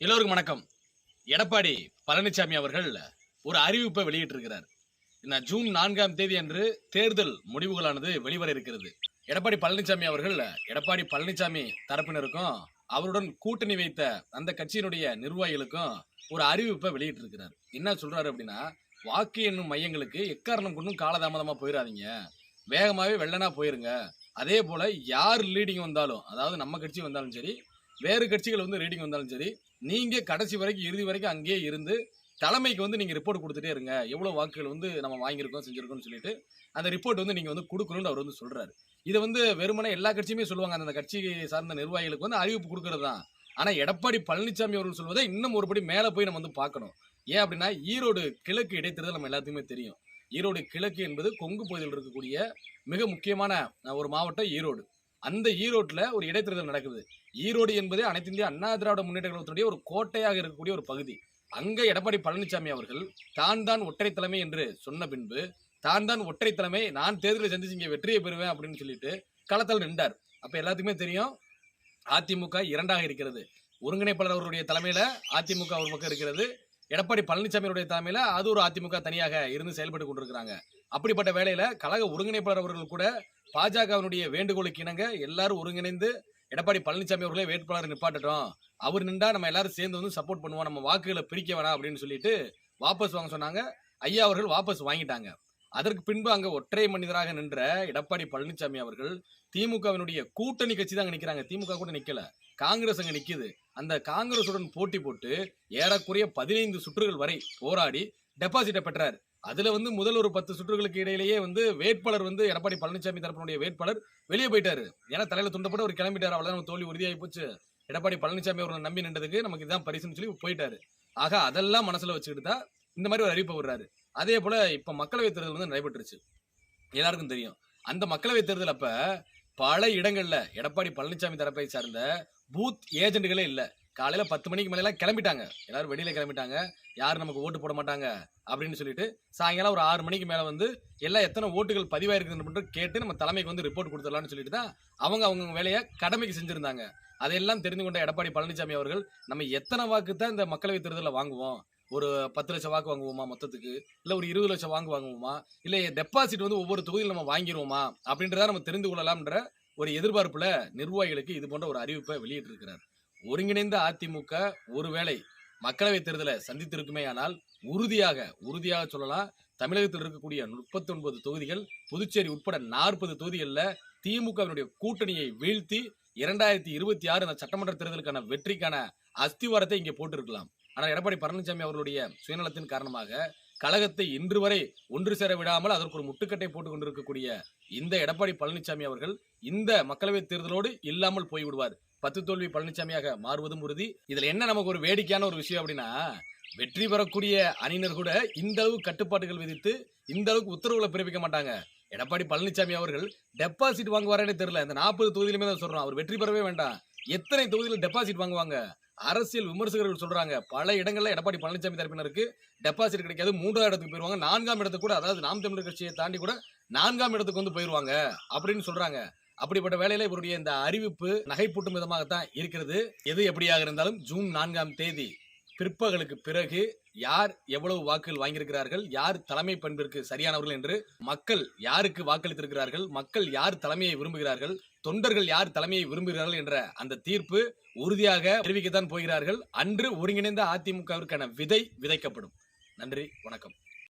எல்லோருக்கும் வணக்கம். எடப்பாடி பழனிசாமி அவர்கள் ஒரு அறிவிப்பை வெளியிட்டிருக்கிறார். இந்த ஜூன் நான்காம் தேதி அன்று தேர்தல் முடிவுகளானது வெளிவர இருக்கிறது. எடப்பாடி பழனிசாமி அவர்கள் எடப்பாடி பழனிசாமி தரப்பினருக்கும் அவருடன் கூட்டணி வைத்த அந்த கட்சியினுடைய நிர்வாகிகளுக்கும் ஒரு அறிவிப்பை வெளியிட்டிருக்கிறார். என்ன சொல்றாரு அப்படின்னா வாக்கு எண்ணும் மையங்களுக்கு எக்காரணம் கொண்டும் காலதாமதமா போயிடாதீங்க வேகமாவே வெள்ளனா போயிருங்க. அதே போல யார் லீடிங் வந்தாலும் அதாவது நம்ம கட்சி வந்தாலும் சரி வேறு கட்சிகள் வந்து ரீடிங் வந்தாலும் சரி நீங்கள் கடைசி வரைக்கும் இறுதி வரைக்கும் அங்கேயே இருந்து தலைமைக்கு வந்து நீங்கள் ரிப்போர்ட் கொடுத்துட்டே இருங்க. எவ்வளோ வாக்குகள் வந்து நம்ம வாங்கியிருக்கோம் செஞ்சுருக்கோம்னு சொல்லிட்டு அந்த ரிப்போர்ட் வந்து நீங்கள் வந்து கொடுக்கணும்னு அவர் வந்து சொல்கிறாரு இதை வந்து வெறுமனே எல்லா கட்சியுமே சொல்லுவாங்க. அந்த கட்சி சார்ந்த நிர்வாகிகளுக்கு வந்து அறிவிப்பு கொடுக்கறது தான். ஆனால் எடப்பாடி பழனிசாமி அவர்கள் சொல்வதை இன்னும் ஒருபடி மேலே போய் நம்ம வந்து பார்க்கணும். ஏன் அப்படின்னா ஈரோடு கிழக்கு இடைத்தேர்தல் நம்ம எல்லாத்துக்குமே தெரியும். ஈரோடு கிழக்கு என்பது கொங்கு பகுதியில் இருக்கக்கூடிய மிக முக்கியமான ஒரு மாவட்டம் ஈரோடு. அந்த ஈரோட்டில் ஒரு இடைத்தேர்தல் நடக்குது. ஈரோடு என்பது அனைத்து இந்திய அண்ணா திராவிட முன்னேற்ற கழகத்தினுடைய ஒரு கோட்டையாக இருக்கக்கூடிய ஒரு பகுதி. அங்கே எடப்பாடி பழனிசாமி அவர்கள் தான் தான் ஒற்றை தலைமை என்று சொன்ன பின்பு தான் தான் ஒற்றை தலைமை நான் தேர்தலில் சந்திச்சு இங்கே வெற்றியை பெறுவேன் அப்படின்னு சொல்லிட்டு களத்தில் நின்றார். அப்போ எல்லாத்துக்குமே தெரியும் அதிமுக இரண்டாக இருக்கிறது. ஒருங்கிணைப்பாளர் அவருடைய தலைமையில் அதிமுக ஒரு பக்கம் இருக்கிறது. எடப்பாடி பழனிசாமியுடைய தலைமையில் அது ஒரு அதிமுக தனியாக இருந்து செயல்பட்டு கொண்டிருக்கிறாங்க. அப்படிப்பட்ட வேலையில் கழக ஒருங்கிணைப்பாளர் அவர்கள் கூட பாஜகவினுடைய வேண்டுகோளுக்கு இணங்க எல்லாரும் ஒருங்கிணைந்து எடப்பாடி பழனிசாமி அவர்களே வேட்பாளர் நிப்பாட்டட்டும். அவர் நின்றா நம்ம எல்லாரும் சேர்ந்து வந்து சப்போர்ட் பண்ணுவோம். நம்ம வாக்குகளை பிரிக்க வேணாம் அப்படின்னு சொல்லிட்டு வாபஸ் வாங்க சொன்னாங்க. ஐயா அவர்கள் வாபஸ் வாங்கிட்டாங்க. அதற்கு பின்பு அங்க ஒற்றை மனிதராக நின்ற எடப்பாடி பழனிசாமி அவர்கள் திமுகவினுடைய கூட்டணி கட்சி தான் நிற்கிறாங்க திமுக கூட நிக்கல. காங்கிரஸ் அங்க நிக்குது. அந்த காங்கிரசுடன் போட்டி போட்டு ஏறக்குறைய பதினைந்து சுற்றுகள் வரை போராடி டெபாசிட்டை பெற்றார். அதுல வந்து முதல் ஒரு பத்து சுற்றுகளுக்கு இடையிலேயே வந்து வேட்பாளர் வந்து எடப்பாடி பழனிசாமி தரப்பினுடைய வேட்பாளர் வெளியே போயிட்டாரு. ஏன்னா தலையில துண்டப்பட்டு ஒரு கிளம்பிட்டார். அவ்வளவுதான் நம்ம தோல்வி உறுதியாகி போச்சு. எடப்பாடி பழனிசாமி அவர்களை நம்பி நின்றதுக்கு நமக்கு இதுதான் பரிசுன்னு சொல்லி போயிட்டாரு. ஆக அதெல்லாம் மனசுல வச்சுக்கிட்டு தான் இந்த மாதிரி ஒரு அறிவிப்பை விடுறாரு. அதே போல இப்ப மக்களவைத் தேர்தல் வந்து நடைபெற்றுச்சு எல்லாருக்கும் தெரியும். அந்த மக்களவைத் தேர்தல் அப்ப பல இடங்கள்ல எடப்பாடி பழனிசாமி தரப்பை சார்ந்த பூத் ஏஜென்ட்களே இல்லை. காலையில் பத்து மணிக்கு மேலே எல்லாம் கிளம்பிட்டாங்க. எல்லாரும் வெளியில் கிளம்பிட்டாங்க. யாரும் நமக்கு ஓட்டு போட மாட்டாங்க அப்படின்னு சொல்லிட்டு சாயங்காலம் ஒரு ஆறு மணிக்கு மேலே வந்து எல்லாம் எத்தனை ஓட்டுகள் பதிவாயிருக்குன்னு கேட்டு நம்ம தலைமைக்கு வந்து ரிப்போர்ட் கொடுத்துடலாம்னு சொல்லிட்டு தான் அவங்க அவங்க வேலையை கடமைக்கு செஞ்சுருந்தாங்க. அதையெல்லாம் தெரிந்து கொண்ட எடப்பாடி பழனிசாமி அவர்கள் நம்ம எத்தனை வாக்கு தான் இந்த மக்களவைத் தேர்தலில் வாங்குவோம்? ஒரு பத்து லட்சம் வாக்கு வாங்குவோமா மொத்தத்துக்கு? இல்லை ஒரு இருபது லட்சம் வாக்கு வாங்குவோமா? இல்லை டெபாசிட் வந்து ஒவ்வொரு தொகுதியில் நம்ம வாங்கிடுவோமா அப்படின்றத நம்ம தெரிந்து கொள்ளலாம்ன்ற ஒரு எதிர்பார்ப்பில் நிர்வாகிகளுக்கு இது போன்ற ஒரு அறிவிப்பை வெளியிட்டு இருக்கிறார் ஒருங்கிணைந்த அதிமுக ஒருவேளை மக்களவைத் தேர்தலை சந்தித்திருக்குமே ஆனால் உறுதியாக உறுதியாக சொல்லலாம் தமிழகத்தில் இருக்கக்கூடிய முப்பத்தி ஒன்பது தொகுதிகள் புதுச்சேரி உட்பட நாற்பது தொகுதிகளில் திமுகவினுடைய கூட்டணியை வீழ்த்தி இரண்டாயிரத்தி இருபத்தி ஆறு அந்த சட்டமன்ற தேர்தலுக்கான வெற்றிக்கான அஸ்திவாரத்தை இங்கே போட்டிருக்கலாம். ஆனால் எடப்பாடி பழனிசாமி அவர்களுடைய சுயநலத்தின் காரணமாக கழகத்தை இன்று வரை ஒன்று சேர விடாமல் அதற்கு ஒரு முட்டுக்கட்டை போட்டுக் கொண்டிருக்கக்கூடிய இந்த எடப்பாடி பழனிசாமி அவர்கள் இந்த மக்களவைத் தேர்தலோடு இல்லாமல் போய்விடுவார். பத்து தோல்வி பழனிசாமியாக மாறுவதும் உறுதி. இதுல என்ன நமக்கு ஒரு வேடிக்கையான ஒரு விஷயம் அப்படின்னா வெற்றி பெறக்கூடிய அணியினர் கூட இந்த அளவு கட்டுப்பாடுகள் விதித்து இந்த அளவுக்கு உத்தரவுகளை பிறப்பிக்க மாட்டாங்க. எடப்பாடி பழனிசாமி அவர்கள் டெபாசிட் வாங்குவாரே தெரியல. இந்த நாற்பது தொகுதியிலுமே தான் சொல்றோம். அவர் வெற்றி பெறவே வேண்டாம். எத்தனை தொகுதியில் டெபாசிட் வாங்குவாங்க? அரசியல் விமர்சகர்கள் சொல்றாங்க. பல இடங்கள்ல எடப்பாடி பழனிசாமி தரப்பினருக்கு டெபாசிட் கிடைக்காது. மூன்றாவது இடத்துக்கு போயிருவாங்க. நான்காம் இடத்துக்கு கூட அதாவது நாம் தமிழர் கட்சியை தாண்டி கூட நான்காம் இடத்துக்கு வந்து போயிருவாங்க அப்படின்னு சொல்றாங்க. அப்படிப்பட்ட வேலையில இவருடைய இந்த அறிவிப்பு நகைப்பூட்டும் விதமாகத்தான் இருக்கிறது. எது எப்படியாக இருந்தாலும் ஜூன் நான்காம் தேதி பிற்பகலுக்கு பிறகு யார் எவ்வளவு வாக்குகள் வாங்கியிருக்கிறார்கள்? யார் தலைமை பண்பிற்கு சரியானவர்கள் என்று மக்கள் யாருக்கு வாக்களித்திருக்கிறார்கள்? மக்கள் யார் தலைமையை விரும்புகிறார்கள்? தொண்டர்கள் யார் தலைமையை விரும்புகிறார்கள் என்ற அந்த தீர்ப்பு உறுதியாக தெரிவிக்கத்தான் போகிறார்கள். அன்று ஒருங்கிணைந்த அதிமுகவிற்கான விதை விதைக்கப்படும். நன்றி வணக்கம்.